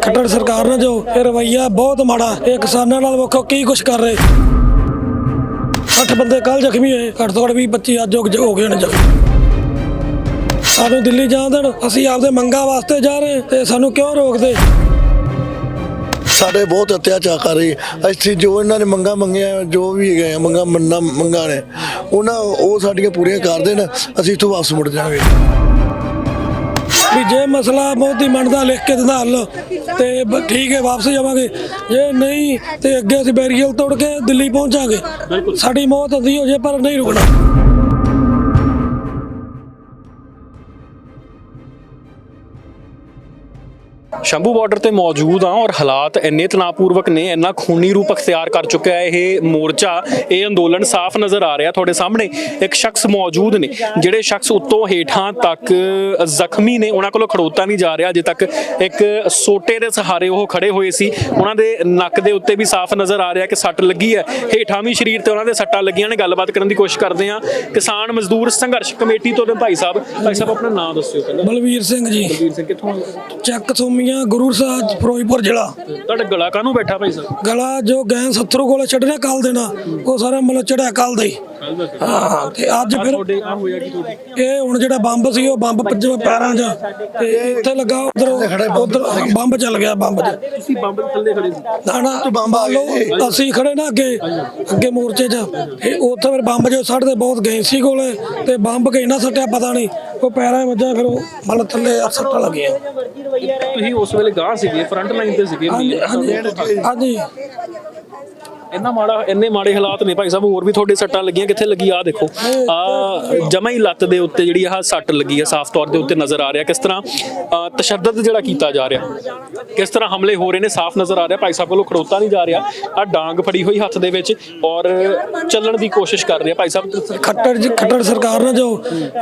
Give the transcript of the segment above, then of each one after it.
ਖੱਟੜ ਸਰਕਾਰ ਨੇ ਜੋ ਇਹ ਰਵਈਆ ਬਹੁਤ ਮਾੜਾ, ਇਹ ਕਿਸਾਨਾਂ ਨਾਲ ਵੇਖੋ ਕੀ ਕੁਛ ਕਰ ਰਹੇ। 60 ਬੰਦੇ ਕੱਲ ਜ਼ਖਮੀ ਹੋਏ, ਘੱਟ ਤੋਂ ਘੱਟ 20 25 ਅੱਜ ਹੋ ਗਏ ਨੇ ਜ਼ਖਮੀ। ਸਾਨੂੰ ਦਿੱਲੀ ਜਾਣ ਦੇਣ, ਅਸੀਂ ਆਪਦੇ ਮੰਗਾਂ ਵਾਸਤੇ ਜਾ ਰਹੇ ਤੇ ਸਾਨੂੰ ਕਿਉਂ ਰੋਕਦੇ? ਸਾਡੇ ਬਹੁਤ ਅਤਿਆਚਾਰ ਕਰ ਰਹੀ ਅਸੀਂ ਜੋ ਇਹਨਾਂ ਨੇ ਮੰਗਾ ਮੰਗੀਆਂ, ਜੋ ਵੀ ਹੈਗੇ ਮੰਗਾ ਮੰਨਾ ਮੰਗਾ ਨੇ, ਉਹਨਾਂ ਉਹ ਸਾਡੀਆਂ ਪੂਰੀਆਂ ਕਰ ਦੇਣ, ਅਸੀਂ ਇੱਥੋਂ ਵਾਪਸ ਮੁੜ ਜਾਵਾਂਗੇ। ਵੀ ਜੇ ਮਸਲਾ ਮੋਦੀ ਮੰਨਦਾ ਲਿਖ ਕੇ ਦਿੰਦਾ ਹੱਲ ਤੇ ਬ- ਠੀਕ ਹੈ ਵਾਪਸ ਜਾਵਾਂਗੇ। ਜੇ ਨਹੀਂ ਤੇ ਅੱਗੇ ਅਸੀਂ ਬੈਰੀਅਲ ਤੋੜ ਕੇ ਦਿੱਲੀ ਪਹੁੰਚਾਂਗੇ। ਸਾਡੀ ਮੌਤ ਹੁੰਦੀ ਹੋ ਜੇ ਪਰ ਨਹੀਂ ਰੁਕਣਾ। ਸ਼ੰਭੂ ਬਾਰਡਰ ਤੇ ਮੌਜੂਦ ਆ ਔਰ ਹਾਲਾਤ ਇੰਨੇ ਤਣਾਅਪੂਰਵਕ ਨੇ ਇੰਨਾ ਖੂਨੀ ਰੂਪ ਅਖਤਿਆਰ ਕਰ ਚੁੱਕਿਆ ਹੈ ਇਹ ਮੋਰਚਾ। ਇਹ ਅੰਦੋਲਨ ਸਾਫ਼ ਨਜ਼ਰ ਆ ਰਿਹਾ ਤੁਹਾਡੇ ਸਾਹਮਣੇ। ਇੱਕ ਸ਼ਖਸ ਮੌਜੂਦ ਨੇ ਜਿਹੜੇ ਸ਼ਖਸ ਉੱਤੋਂ ਹੇਠਾਂ ਤੱਕ ਜ਼ਖਮੀ ਨੇ ਉਹਨਾਂ ਕੋਲੋਂ ਖੜੋਤਾ ਨਹੀਂ ਜਾ ਰਿਹਾ। ਅਜੇ ਤੱਕ ਇੱਕ ਸੋਟੇ ਦੇ ਸਹਾਰੇ ਉਹ ਖੜੇ ਹੋਏ ਸੀ। ਉਹਨਾਂ ਦੇ ਨੱਕ ਦੇ ਉੱਤੇ ਵੀ ਸਾਫ਼ ਨਜ਼ਰ ਆ ਰਿਹਾ ਕਿ ਸੱਟ ਲੱਗੀ ਹੈ। ਹੇਠਾਂ ਵੀ ਸਰੀਰ ਤੇ ਉਹਨਾਂ ਦੇ ਸੱਟਾਂ ਲੱਗੀਆਂ ਨੇ। ਗੱਲਬਾਤ ਕਰਨ ਦੀ ਕੋਸ਼ਿਸ਼ ਕਰਦੇ ਆ ਕਿਸਾਨ ਮਜ਼ਦੂਰ ਸੰਘਰਸ਼ ਕਮੇਟੀ ਤੋਂ ਨੇ ਭਾਈ ਸਾਹਿਬ ਭਾਈ ਸਾਹਿਬ ਆਪਣਾ ਨਾਮ ਦੱਸਿਓ ਪਹਿਲਾਂ। ਬਲਵੀਰ ਸਿੰਘ ਜੀ। ਵੀਰ ਸਿੰਘ ਕਿੱਥੋਂ ਚੱਕ ਸੋਮੀਆਂ ਗੁਰੂ ਸਾਹਿਬ ਫਿਰੋਜ਼ਪੁਰ ਜ਼ਿਲ੍ਹਾ। ਤੁਹਾਡਾ ਗਲਾ ਕਾਹਨੂੰ ਬੈਠਾ ਭਾਈ ਸਾਹਿਬ? ਗਲਾ ਜੋ ਗੈਂ ਸੱਤਰੂ ਕੋਲੇ ਛੱਡਣਾ ਕੱਲ ਦੇਣਾ ਉਹ ਸਾਰਾ ਮਤਲਬ ਚੜਿਆ ਕੱਲ ਦਾ ਹੀ। ਹਾਂ ਤੇ ਅੱਜ ਫਿਰ ਤੁਹਾਡੇ ਆ ਹੋਇਆ ਕੀ ਤੁਹਾਡੇ? ਇਹ ਹੁਣ ਜਿਹੜਾ ਬੰਬ ਸੀ ਉਹ ਬੰਬ ਭੱਜੇ ਪੈਰਾਂ 'ਚ ਤੇ ਇੱਥੇ ਲੱਗਾ ਉਧਰ ਉਧਰ ਬੰਬ ਚੱਲ ਗਿਆ ਬੰਬ 'ਚ। ਤੁਸੀਂ ਬੰਬ ਦੇ ਥੱਲੇ ਖੜੇ ਸੀ। ਨਾ ਨਾ ਬੰਬ ਆ ਲਓ ਅਸੀਂ ਖੜੇ ਨਾ ਅੱਗੇ ਅੱਗੇ ਮੋਰਚੇ 'ਚ। ਇਹ ਉੱਥੇ ਫਿਰ ਬੰਬ ਜੋ ਸੱਟਦੇ ਬਹੁਤ ਗਏ ਸੀ ਕੋਲੇ ਤੇ ਬੰਬ ਕੇ ਨਾ ਸੱਟਿਆ ਪਤਾ ਨਹੀਂ। ਉਹ ਪੈਰਾਂ 'ਚ ਵੱਜਾ ਫਿਰ ਉਹ ਮਤਲਬ ਥੱਲੇ ਸੱਟਾਂ ਲੱਗੀਆਂ। ਤੁਸੀਂ ਉਸ ਵੇਲੇ ਗਾਂ ਸੀਗੇ ਫਰੰਟ ਲਾਈਨ ਤੇ ਸੀਗੇ ਹਾਂਜੀ ਇੰਨਾ ਮਾੜਾ ਇੰਨੇ ਮਾੜੇ ਹਾਲਾਤ ਨੇ ਭਾਈ ਸਾਹਿਬ, ਹੋਰ ਵੀ ਤੁਹਾਡੇ ਸੱਟਾਂ ਲੱਗੀਆਂ, ਕਿੱਥੇ ਲੱਗੀ? ਆ ਦੇਖੋ, ਆ ਜਮਾ ਹੀ ਲੱਤ ਦੇ ਉੱਤੇ ਜਿਹੜੀ ਆਹ ਸੱਟ ਲੱਗੀ ਆ, ਸਾਫ਼ ਤੌਰ ਦੇ ਉੱਤੇ ਨਜ਼ਰ ਆ ਰਿਹਾ। ਕਿਸ ਤਰ੍ਹਾਂ ਤਸ਼ੱਦਦ ਜਿਹੜਾ ਕੀਤਾ ਜਾ ਰਿਹਾ? ਕਿਸ ਤਰ੍ਹਾਂ ਹਮਲੇ ਹੋ ਰਹੇ ਨੇ, ਸਾਫ਼ ਨਜ਼ਰ ਆ ਰਿਹਾ? ਭਾਈ ਸਾਹਿਬ ਕੋਲੋਂ ਖੜੋਤਾ ਨਹੀਂ ਜਾ ਰਿਹਾ। ਆ ਡਾਂਗ ਫੜੀ ਹੋਈ ਹੱਥ ਦੇ ਵਿੱਚ ਔਰ ਚੱਲਣ ਦੀ ਕੋਸ਼ਿਸ਼ ਕਰ ਰਿਹਾ। ਭਾਈ ਸਾਹਿਬ, ਖੱਟੜ ਜੀ, ਖੱਟੜ ਸਰਕਾਰ ਨੇ ਜੋ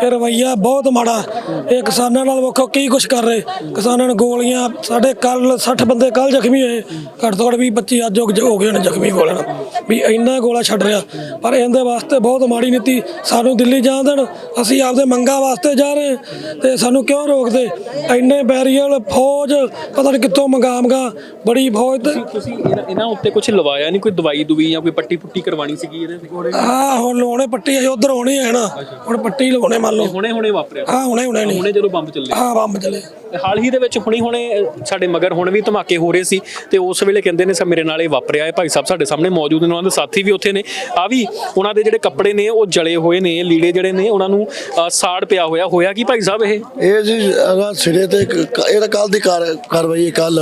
ਇਹ ਰਵਈਆ ਬਹੁਤ ਮਾੜਾ, ਇਹ ਕਿਸਾਨਾਂ ਨਾਲ ਵੇਖੋ ਕੀ ਕੁਛ ਕਰ ਰਹੇ। ਕਿਸਾਨਾਂ ਨੂੰ ਗੋਲੀਆਂ, ਸਾਡੇ ਕੱਲ 60 ਬੰਦੇ ਕੱਲ ਜ਼ਖਮੀ ਹੋਏ, ਘੱਟ ਤੋਂ ਘੱਟ ਵੀ 25 ਅੱਜ ਹੋ ਹੋ ਗਏ ਨੇ ਜ਼ਖਮੀ ਗੋਲੀਆਂ ਨਾਲ। ਵੀ ਇੰਨਾ ਗੋਲਾ ਛੱਡ ਰਿਹਾ। ਪਰ ਇਹਦੇ ਵਾਸਤੇ ਬਹੁਤ ਮਾੜੀ ਨੀਤੀ। ਸਾਨੂੰ ਦਿੱਲੀ ਜਾਣ ਦੇਣ। ਅਸੀਂ ਆਪਦੇ ਮੰਗਾਂ ਵਾਸਤੇ ਜਾ ਰਹੇ ਤੇ ਸਾਨੂੰ ਕਿਉਂ ਰੋਕਦੇ? ਇੰਨੇ ਬੈਰੀਅਲ ਫੌਜ ਪਤਾ ਨਹੀਂ ਕਿੱਥੋਂ ਮੰਗਾਮਗਾ ਬੜੀ ਫੌਜ ਤੁਸੀਂ ਇਹਨਾਂ- ਉੱਤੇ ਕੁਝ ਲਵਾਇਆ ਨਹੀਂ? ਕੋਈ ਦਵਾਈ ਦੁਵੀ ਜਾਂ ਕੋਈ ਪੱਟੀ ਪੁੱਟੀ ਕਰਵਾਣੀ ਸੀਗੀ ਇਹਦੇ ਹਾਂ ਹੁਣ ਲਵਾਉਣੇ ਪੱਟੀ ਅਜੇ ਉਧਰ ਹੋਣੀ ਹੈ ਨਾ। ਹੁਣ ਪੱਟੀ ਲਵਾਉਣੇ ਮੰਨ ਲਓ। ਹੁਣੇ ਹੁਣੇ ਵਾਪਰਿਆ। ਹਾਂ ਹੁਣੇ ਹੁਣੇ ਨਹੀਂ। ਹੁਣੇ ਜਦੋਂ ਬੰਬ ਚੱਲੇ। ਹਾਂ ਬੰਬ ਚਲੇ। ਹਾਲ ਹੀ ਦੇ ਵਿੱਚ ਹੁਣੀ ਹੁਣੇ ਸਾਡੇ ਮਗਰ ਹੁਣ ਵੀ ਧਮਾਕੇ ਹੋ ਰਹੇ ਸੀ। ਤੇ ਉਸ ਵੇਲੇ ਕਹਿੰਦੇ ਨੇ ਸਭ ਮੇਰੇ ਨਾਲ ਇਹ ਵਾਪਰਿਆ ਹੈ। ਭਾਈ ਸਾਹਿਬ ਸਾਡੇ ਸਾਹਮਣੇ ਮੌਜੂਦ ਨੇ ਉਹਨਾਂ ਦੇ ਸਾਥੀ ਵੀ ਉੱਥੇ ਨੇ। ਆ ਵੀ ਉਹਨਾਂ ਦੇ ਜਿਹੜੇ ਕੱਪੜੇ ਨੇ ਉਹ ਜਲੇ ਹੋਏ ਨੇ ਲੀੜੇ ਜਿਹੜੇ ਨੇ ਉਹਨਾਂ ਨੂੰ ਸਾੜ ਪਿਆ ਹੋਇਆ। ਹੋਇਆ ਕੀ ਭਾਈ ਸਾਹਿਬ ਇਹ? ਇਹ ਜੀ ਅਗਾ ਸਿਰੇ ਤੇ ਕ- ਇਹ ਤਾਂ ਕੱਲ ਦੀ ਕਾਰ- ਕਾਰਵਾਈ ਕੱਲ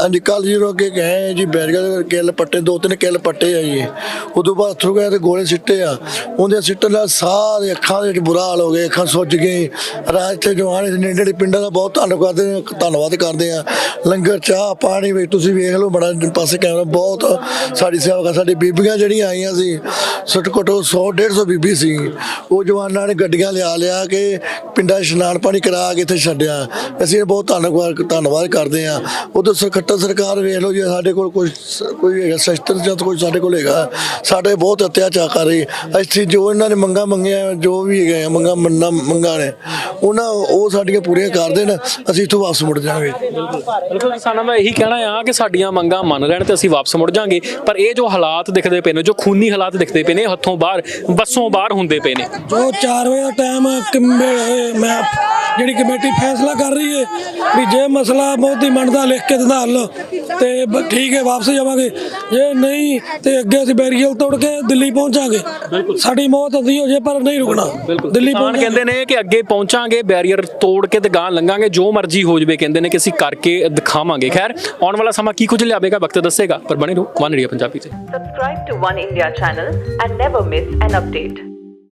ਹਾਂਜੀ ਕੱਲ ਜੀ ਰੋਕੇ ਗਏ ਜੀ ਬੈਰੀਅਰ ਕਿੱਲ ਪੱਟੇ ਦੋ ਤਿੰਨ ਕਿੱਲ ਪੱਟੇ ਆ ਜੀ। ਉਦੋਂ ਬਾਅਦ ਥਰੂ ਗਏ ਤੇ ਗੋਲੇ ਸਿੱਟੇ ਆ। ਉਹਦੇ ਸਿੱਟਣ ਨਾਲ ਦੇ ਅੱਖਾਂ ਦੇ ਵਿੱਚ ਬੁਰਾ ਹਾਲ ਹੋ ਗਿਆ ਅੱਖਾਂ ਸੁੱਜ ਗਈ ਰਾਜ ਤੇ ਜਵਾਨ ਨੇ ਜਿਹੜੇ ਪਿੰਡਾਂ ਦਾ ਬਹੁਤ ਧੰਨਵਾਦ ਕਰਦੇ ਹਾਂ ਧੰਨਵਾਦ ਕਰਦੇ ਆ। ਲੰਗਰ ਚਾਹ ਪਾਣੀ ਵੀ ਤੁਸੀਂ ਵੇਖ ਲਓ ਬੜਾ ਪਾਸੇ ਕੈਮਰਾ ਬਹੁਤ ਸਾਡੀ ਸੇਵਾ ਕਰ ਸਾਡੀ ਬੀਬੀਆਂ ਜਿਹੜੀਆਂ ਆਈਆਂ ਸੀ ਸੁੱਟ ਘੱਟੋ 100 150 ਬੀਬੀ ਸੀ। ਉਹ ਜਵਾਨਾਂ ਨੇ ਗੱਡੀਆਂ ਲਿਆ ਲਿਆ ਕੇ ਪਿੰਡਾਂ 'ਚ ਇਸ਼ਨਾਨ ਪਾਣੀ ਕਰਾ ਕੇ ਇੱਥੇ ਛੱਡਿਆ। ਅਸੀਂ ਬਹੁਤ ਧੰਨਵਾਦ ਧੰਨਵਾਦ ਕਰਦੇ ਆ ਉਦੋਂ ਸਰਕੱਟਾ ਸਰਕਾਰ ਵੇਖ ਲਓ ਜੇ ਸਾਡੇ ਕੋਲ ਕੋਈ ਸ- ਕੋਈ ਹੈਗਾ, ਸ਼ਸਤਰ ਜਾਂ ਕੋਈ ਸਾਡੇ ਕੋਲ ਹੈਗਾ। ਸਾਡੇ ਬਹੁਤ ਅਤਿਆਚਾਰ ਕਰ ਰਹੀ। ਅਸੀਂ ਜੋ ਇਹਨਾਂ ਨੇ ਮੰਗਾ ਮੰਗੀਆਂ, ਜੋ ਵੀ ਹੈਗੇ ਆ ਮੰਗਾ ਮੰਨਾ, ਮੰਗਾ ਨੇ, ਉਹਨਾਂ ਉਹ ਸਾਡੀਆਂ ਪੂਰੀਆਂ ਕਰ ਦੇਣ, ਅਸੀਂ ਇੱਥੋਂ ਵਾਪਸ ਮੁੜ ਜਾਵਾਂਗੇ। ਬਿਲਕੁਲ। ਕਿਸਾਨਾਂ ਦਾ ਇਹੀ ਕਹਿਣਾ ਆ ਕਿ ਸਾਡੀਆਂ ਮੰਗਾਂ ਮੰਨ ਲੈਣ ਤੇ ਅਸੀਂ ਵਾਪਸ ਮੁੜ ਜਾਾਂਗੇ ਪਰ ਇਹ ਜੋ ਹਾਲਾਤ ਦਿਖਦੇ ਪਏ ਨੇ, ਜੋ ਖੂਨੀ ਹਾਲਾਤ ਦਿਖਦੇ ਪਏ ਨੇ ਹੱਥੋਂ ਬਾਹਰ, ਬੱਸੋਂ ਬਾਹਰ ਹੁੰਦੇ ਪਏ ਨੇ। ਜੋ 4 ਵਜੇ ਦਾ ਟਾਈਮ ਮੈਂ ਜਿਹੜੀ ਕਮੇਟੀ ਫੈਸਲਾ ਕਰ ਰਹੀ ਹੈ ਵੀ ਜੇ ਮਸਲਾ ਮੋਦੀ ਮੰਨਦਾ ਲਿਖ ਕੇ ਦਿੰਦਾ ਹੱਲ, ਤੇ ਠੀਕ ਹੈ ਵਾਪਸ ਜਾਵਾਂਗੇ। ਜੇ ਨਹੀਂ, ਤੇ ਅੱਗੇ ਅਸੀਂ ਬੈਰੀਅਲ ਤੋੜ ਕੇ ਦਿੱਲੀ ਪਹੁੰਚਾਂਗੇ। ਸਾਡੀ ਮੌਤ ਹੁੰਦੀ ਹੋ ਜੇ ਪਰ ਨਹੀਂ ਰੁਕਣਾ। ਦਿੱਲੀ ਕਿਸਾਨ ਪਹੁੰਚਾਂਗੇ ਕਹਿੰਦੇ ਨੇ ਕਿ ਅੱਗੇ ਪਹੁੰਚਾਂਗੇ ਬੈਰੀਅਰ ਤੋੜ ਕੇ ਤੇ ਗਾਂ ਲੰਘਾਂਗੇ ਜੋ ਮਰਜ਼ੀ ਹੋ ਜਵੇ ਕਹਿੰਦੇ ਨੇ ਕਿ ਅਸੀਂ ਕਰਕੇ ਦਿਖਾਵਾਂਗੇ। ਖੈਰ ਆਉਣ ਵਾਲਾ ਸਮਾਂ ਕੀ ਕੁਝ ਲਿਆਵੇਗਾ ਵਕਤ ਦੱਸੇਗਾ ਪਰ ਬਣੇ ਰਹੋ ਵਨ ਇੰਡੀਆ ਪੰਜਾਬੀ ਤੇ। Subscribe to One India channel and never miss an update.